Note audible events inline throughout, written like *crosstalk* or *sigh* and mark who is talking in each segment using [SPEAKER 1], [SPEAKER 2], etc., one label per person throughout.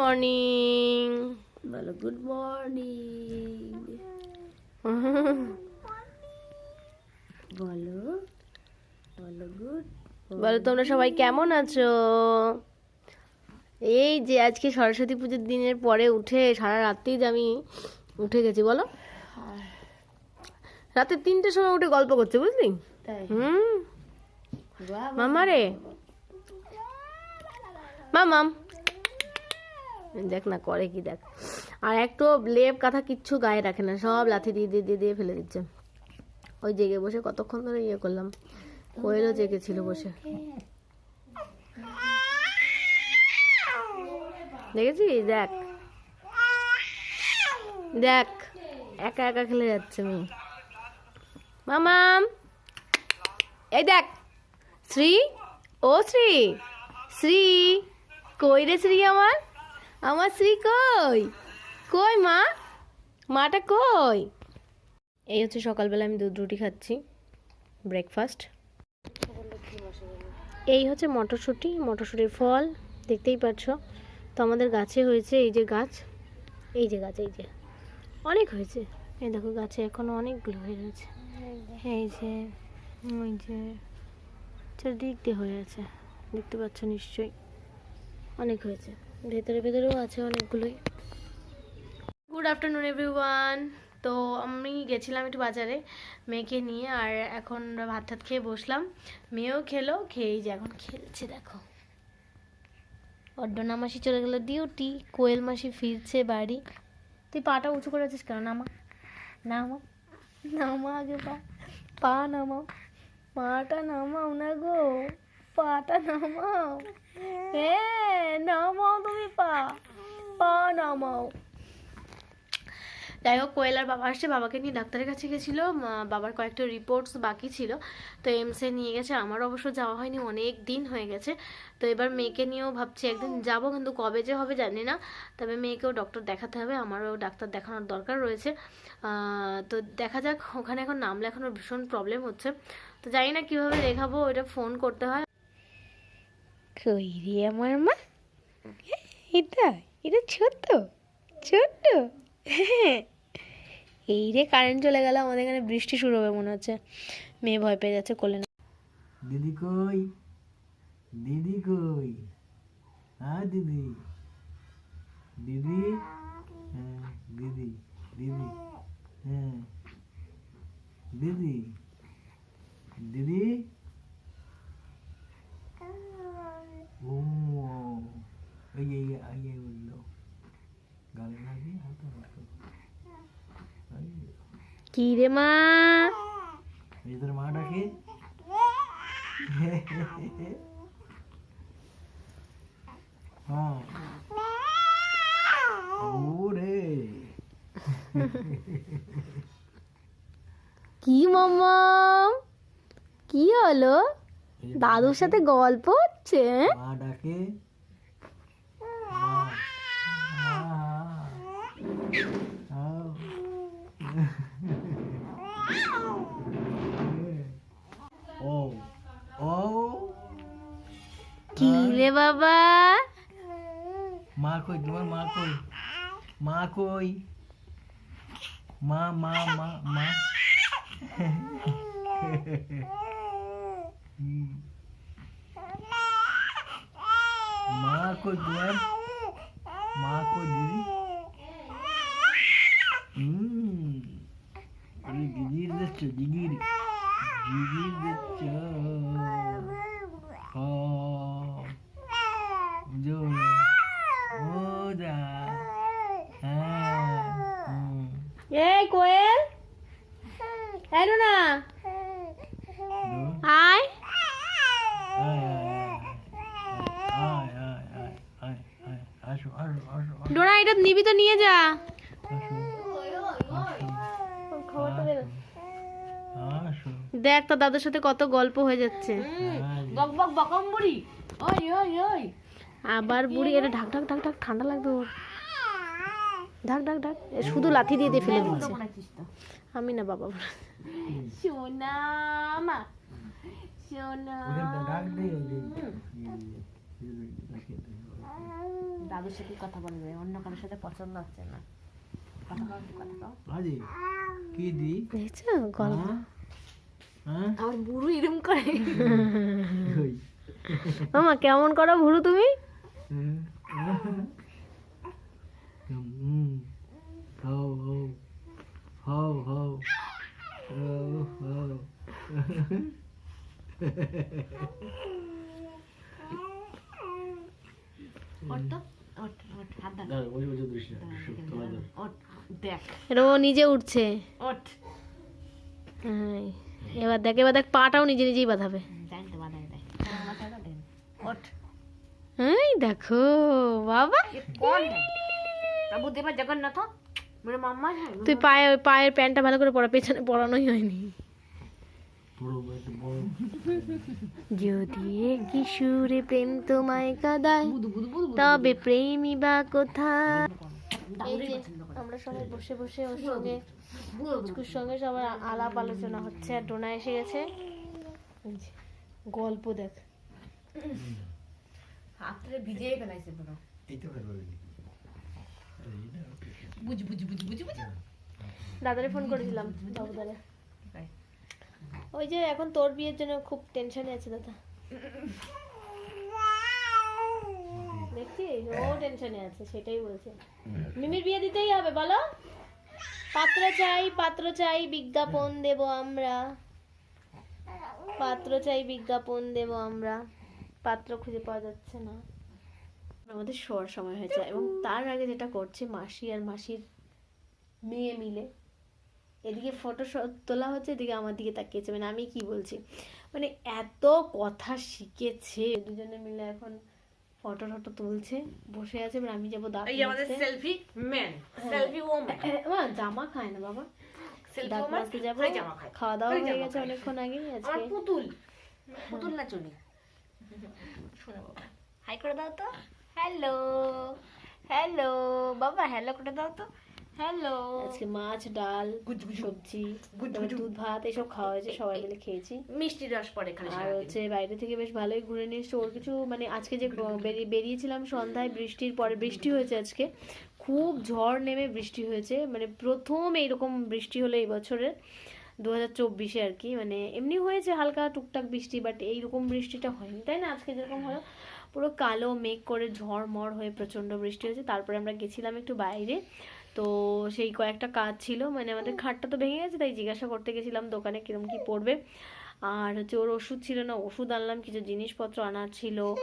[SPEAKER 1] Morning
[SPEAKER 2] বলো good morning *laughs* বলো বলো গুড
[SPEAKER 1] বলো তোমরা সবাই কেমন আছো? এই যে আজকে সরস্বতী পুজোর দিনের পরে উঠে সারা রাত্রি যে আমি উঠে গেছি বলো। রাতে তিনটের সময় উঠে গল্প করছে বুঝলি? হুম। মামা রে। মামাম। দেখ না, করে কি দেখ। আর একটু লেপ কাঁথা কিচ্ছু গায়ে রাখে না, সব লাথি দিয়ে দিয়ে দিয়ে দিয়ে ফেলে দিচ্ছে। ওই জেগে বসে কতক্ষণ ধরে ইয়ে করলাম, কোয়েলও জেগেছিল বসে। দেখেছিস? দেখ। দেখ, একা একা খেলে যাচ্ছে মেয়ে। মামাম এই দেখ, শ্রী, ও শ্রী শ্রী, কই রে শ্রী আমার? আমার শ্রী কই? কই মা? মাটা কই? এই হচ্ছে সকালবেলা আমি দুধ রুটি খাচ্ছি ব্রেকফাস্ট এই হচ্ছে মটরশুঁটি, মটরশুঁটির ফল, দেখতেই পাচ্ছ। তো আমাদের গাছে হয়েছে এই যে গাছ, এই যে গাছ, এই যে। অনেক হয়েছে। এই দেখো গাছে এখনও অনেকগুলো হয়ে রয়েছে। এই যে, ওই যে, চারদিক দিয়ে হয়ে আছে। দেখতে পাচ্ছ নিশ্চয়ই। অনেক হয়েছে। ভেতরে ভেতরেও আছে অনেকগুলোই। গুড আফটারনুন এভরিওয়ান তো আমি গেছিলাম একটু বাজারে মেয়েকে নিয়ে, আর এখন ভাত টাত খেয়ে বসলাম। মেয়েও খেলো, খেয়েই যে এখন খেলছে, দেখো। অড্ডনা মাসি চলে গেল ডিউটি, কোয়েল মাসি ফিরছে বাড়ি। তুই পাটা উঁচু করে আছিস কেন? নামা। নামা। নামা আগে পা। পা নামাও। পাটা নামাও না গো। পাটা নামাও হ্যাঁ নামাও তুমি পা। পা নামাও যাই হোক কোয়েলার বাবা আসছে, বাবাকে নিয়ে ডাক্তারের কাছে গেছিল। বাবার কয়েকটা রিপোর্টস বাকি ছিল। তো এমসে নিয়ে গেছে আমার অবশ্য যাওয়া হয়নি, অনেক দিন হয়ে গেছে। তো এবার মেয়েকে নিয়েও ভাবছি একদিন যাব, কিন্তু কবে যে হবে জানি না। তবে মেয়েকেও ডক্টর দেখাতে হবে, আমারও ডাক্তার দেখানোর দরকার রয়েছে। তো দেখা যাক, ওখানে এখন নাম লেখানোর ভীষণ প্রবলেম হচ্ছে। তো জানি না কীভাবে দেখাবো ওটা ফোন করতে হয়। কই রে আমার মা এটা এটা ছোট ছোট এই রে কারেন্ট চলে গেল আমাদের এখানে বৃষ্টি শুরু হবে মনে হচ্ছে। মেয়ে ভয় পেয়ে যাচ্ছে কোলে না।
[SPEAKER 3] দিদি কই? দিদি কই? হ্যাঁ দিদি। দিদি? হ্যাঁ দিদি দিদি। হ্যাঁ দিদি। দিদি ও এই এই এই এই বলল গালে লাগিয়ে হাতে হাতে
[SPEAKER 1] কি রে মা?
[SPEAKER 3] তোর মা ডাকে হ্যাঁ। ওরে।
[SPEAKER 1] কি মামা কি হলো? দাদুর সাথে গল্প হচ্ছে হ্যাঁ?
[SPEAKER 3] মা। ডাকে মা
[SPEAKER 1] বাবা।
[SPEAKER 3] মা কই? তোমার মা কই? মা কই? মা মা মা মা। মা কই তোমার? মা কই দিদি? দিদির দিদির। দিদির দিচ্ছ ও জোর ও যা হ্যাঁ হুম
[SPEAKER 1] এই কোয়েল এলো না
[SPEAKER 3] দো
[SPEAKER 1] আয়
[SPEAKER 3] আয় আয় আয় আয় আয় আয়
[SPEAKER 1] ডোরা এটা নিবি তো নিয়ে যা। দেখ তো দাদুর সাথে কত গল্প হয়ে যাচ্ছে।
[SPEAKER 2] বক বক বকম্বরি ওই ওই ওই
[SPEAKER 1] আবার বুড়ি এটা ঢাক ঢাক ঢাক ঢাক ঠান্ডা লাগবে ওর। ঢাক ঢাক ঢাক শুধু লাথি দিয়ে দিয়ে ফেলে দিচ্ছে। আমি না বাবা সোনা মা সোনা
[SPEAKER 2] দাদুর সাথে কথা বলবে অন্য কারোর সাথে পছন্দ হচ্ছে না। কথা কথা কও
[SPEAKER 3] কি দি?
[SPEAKER 1] গল্প।
[SPEAKER 3] হ্যাঁ? হ্যাঁ?
[SPEAKER 2] আমার বুড়ো এরম করে।
[SPEAKER 1] মামা কেমন করো ভুরু তুমি?
[SPEAKER 3] হুম *laughs* হাও হাও হাও হাও হাও হাও
[SPEAKER 2] ওঠ তো ওঠ ওঠ হাত ধর
[SPEAKER 3] দাঁড়া ওই ওই দৃশ্য তোলা দাও
[SPEAKER 2] ওঠ দেখ
[SPEAKER 1] এটা ও নিজে উঠছে
[SPEAKER 2] ওঠ
[SPEAKER 1] হ্যাঁ, এবার দেখ এবার দেখ পাটাও নিজে নিজেই বাঁধাবে। দেখো বাবা।
[SPEAKER 2] হ্যাঁ
[SPEAKER 1] তুই পায়ে ওই পায়ের প্যান্টটা ভালো করে পরা পেছনে পরানোই হয়নি। যদি কিশোরে প্রেম তোমায় কাদায় তবে প্রেমী বা
[SPEAKER 2] করে
[SPEAKER 1] আমরা সবাই বসে বসে ওর সঙ্গে পুচকুর সঙ্গে সবার আলাপ আলোচনা হচ্ছে আর ডোনা এসে গেছে। গল্প দেখ।
[SPEAKER 2] ফেলাইছে পুরো।
[SPEAKER 3] এই তো ফেলব
[SPEAKER 2] বুঝ বুঝ বুঝ বুঝ বুঝ।
[SPEAKER 1] দাদারে ফোন করেছিলাম। বাবু দাদা
[SPEAKER 2] তাই।
[SPEAKER 1] ওই যে এখন তোর বিয়ের জন্য খুব টেনশনে আছে দাদা। দেখছিস ও টেনশনে আছে, সেটাই বলছে। মিমির বিয়ে দিতেই হবে, বলো? পাত্র চাই পাত্র চাই, বিজ্ঞাপন দেব আমরা। পাত্র চাই, বিজ্ঞাপন দেব আমরা। পাত্র খুঁজে পাওয়া যাচ্ছে না। আমাদের শোয়ার সময় হয়েছে, এবং তার আগে যেটা করছে মাসি আর মাসির মেয়ে মিলে এদিকে ফটো তোলা হচ্ছে এদিকে আমার দিকে তাকিয়েছে। মানে আমি কি বলছি? মানে এত কথা শিখেছে। দুজনে মিলে এখন ফটো টটো তুলছে বসে আছে এবার আমি যাব দাঁত
[SPEAKER 2] আমাদের সেলফি ম্যান সেলফি ওম্যান
[SPEAKER 1] জামা খায় না বাবা। দাঁত মাজতে যাব।
[SPEAKER 2] খালি জামা খায়।
[SPEAKER 1] খাওয়া দাওয়া হয়ে গেছে অনেকক্ষণ আগে
[SPEAKER 2] আমার
[SPEAKER 1] আজকে।
[SPEAKER 2] পুতুল। পুতুল না চলি শোনো বাবা। হাই করে দাও তো। হ্যালো হ্যালো বাবা হ্যালো করে দাও তো। হ্যালো
[SPEAKER 1] আজকে মাছ ডাল সবজি দুধ ভাত এসব খাওয়া হয়েছে সবাই মিলে খেয়েছি।
[SPEAKER 2] মিষ্টি রস পড়ে এখানে
[SPEAKER 1] আর হচ্ছে বাইরে থেকে বেশ ভালোই ঘুরে নিয়ে এসছে। ওর কিছু মানে আজকে যে বেরিয়েছিলাম সন্ধ্যায় বৃষ্টির পরে বৃষ্টি হয়েছে আজকে। খুব ঝড় নেমে বৃষ্টি হয়েছে। মানে প্রথম এইরকম বৃষ্টি হলো এই বছরের দু হাজার চব্বিশে আর কি। মানে এমনি হয়েছে হালকা টুকটাক বৃষ্টি বাট এইরকম বৃষ্টিটা হয়নি। তাই না? আজকে যেরকম হলো পুরো কালো মেঘ করে ঝড় মড় হয়ে প্রচণ্ড বৃষ্টি হয়েছে। তারপরে আমরা গেছিলাম একটু বাইরে। তো সেই কয়েকটা কাজ ছিল মানে আমাদের খাটটা তো ভেঙে গেছে, তাই জিজ্ঞাসা করতে গেছিলাম দোকানে কিরম কি পড়বে। আর হচ্ছে ওর ওষুধ ছিল না, ওষুধ আনলাম, কিছু জিনিসপত্র আনার ছিল।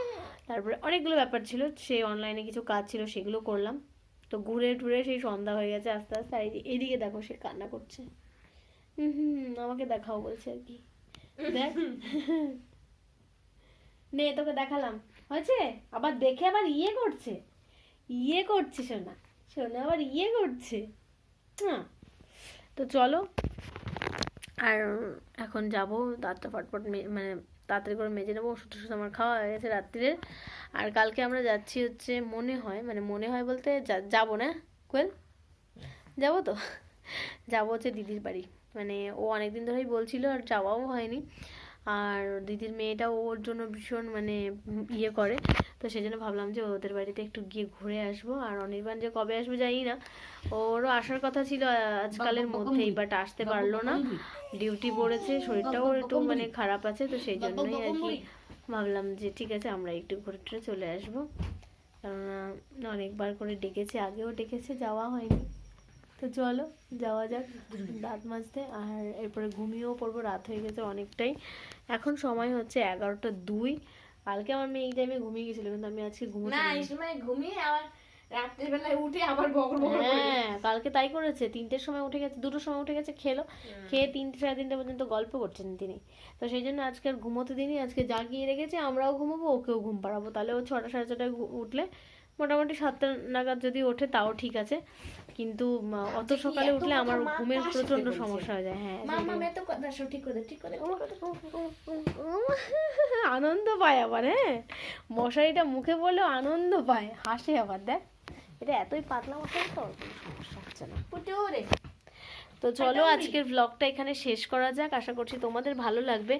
[SPEAKER 1] তারপরে অনেকগুলো ব্যাপার ছিল, সে অনলাইনে কিছু কাজ ছিল, সেগুলো করলাম। তো ঘুরে টুরে সেই সন্ধ্যা হয়ে গেছে আস্তে আস্তে, আর এদিকে দেখো সে কান্না করছে। হুম, আমাকে দেখাও বলছে আর কি। দেখ। নে, তোকে দেখালাম। হয়েছে? আবার দেখে আবার ইয়ে করছে? ইয়ে করছে সোনা সোনা আবার ইয়ে করছে। হ্যাঁ তো চলো, আর এখন যাব, দাঁতটা ফটফট মানে তাড়াতাড়ি করে মেজে নেব, ওষুধ টষুধ আমার খাওয়া হয়ে গেছে রাত্রিরে। আর কালকে আমরা যাচ্ছি হচ্ছে মনে হয় মানে মনে হয় বলতে যাব না, কোয়েল? যাব তো? যাব হচ্ছে দিদির বাড়ি। মানে ও অনেকদিন ধরেই বলছিল আর যাওয়াও হয়নি। আর দিদির মেয়েটাও ওর জন্য ভীষণ মানে ইয়ে করে। তো সেই জন্য ভাবলাম যে ওদের বাড়িতে একটু গিয়ে ঘুরে আসব। আর অনির্বাণ যে কবে আসবে জানি না। ওরও আসার কথা ছিল আজকালের মধ্যেই বাট আসতে পারল না। ডিউটি পড়েছে শরীরটাও একটু মানে খারাপ আছে তো সেই জন্যই আর কি ভাবলাম যে ঠিক আছে আমরা একটু ঘুরে টুরে চলে আসব। কেননা অনেকবার করে ডেকেছে আগেও ডেকেছে যাওয়া হয়নি। তো চলো যাওয়া যাক দাঁত মাজতে। আর এরপরে ঘুমিয়েও পড়ব রাত হয়ে গেছে অনেকটাই। এখন সময় হচ্ছে এগারোটা দুই। কালকে আমার মেয়ে এই টাইমে ঘুমিয়ে গেছিল কিন্তু আমি আজকে ঘুমোতে
[SPEAKER 2] না এই সময় ঘুমিয়ে আবার রাত্রের উঠে আবার বকর বকর
[SPEAKER 1] হ্যাঁ কালকে তাই করেছে। তিনটের সময় উঠে গেছে দুটোর সময় উঠে গেছে খেলো। খেয়ে তিনটে সাড়ে তিনটে পর্যন্ত গল্প করছেন তিনি। তো সেই জন্য আজকে আর ঘুমোতে দিনই আজকে জাগিয়ে রেখেছে আমরাও ঘুমাবো ওকেও ঘুম পাড়াবো। তাহলে ও ছটা সাড়ে ছটায় উঠলে মোটামুটি সাতটা নাগাদ যদি ওঠে তাও ঠিক আছে। কিন্তু অত সকালে উঠলে আমার ঘুমের প্রচণ্ড সমস্যা হয়ে যায় হ্যাঁ
[SPEAKER 2] মামা মে তো কথা শো ঠিক করে ঠিক করে
[SPEAKER 1] আনন্দ পায় আবার হ্যাঁ? মশারিটা মুখে বলে আনন্দ পায় হাসে আবার দেখ। এটা এতই পাতলা মশারি তো সমস্যা হচ্ছে না। তো চলো আজকের ব্লগটা এখানে শেষ করা যাক। আশা করছি তোমাদের ভালো লাগবে।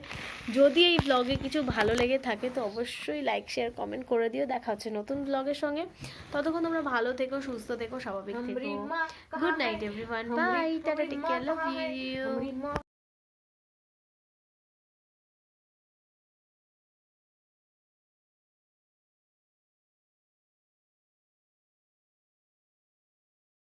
[SPEAKER 1] যদি এই ব্লগে কিছু ভালো লেগে থাকে তো অবশ্যই লাইক শেয়ার কমেন্ট করে দিও। দেখা হচ্ছে নতুন ব্লগের সঙ্গে। ততক্ষণ তোমরা ভালো থেকো সুস্থ থেকো স্বাভাবিক থেকো। Good night everyone bye tata take care love you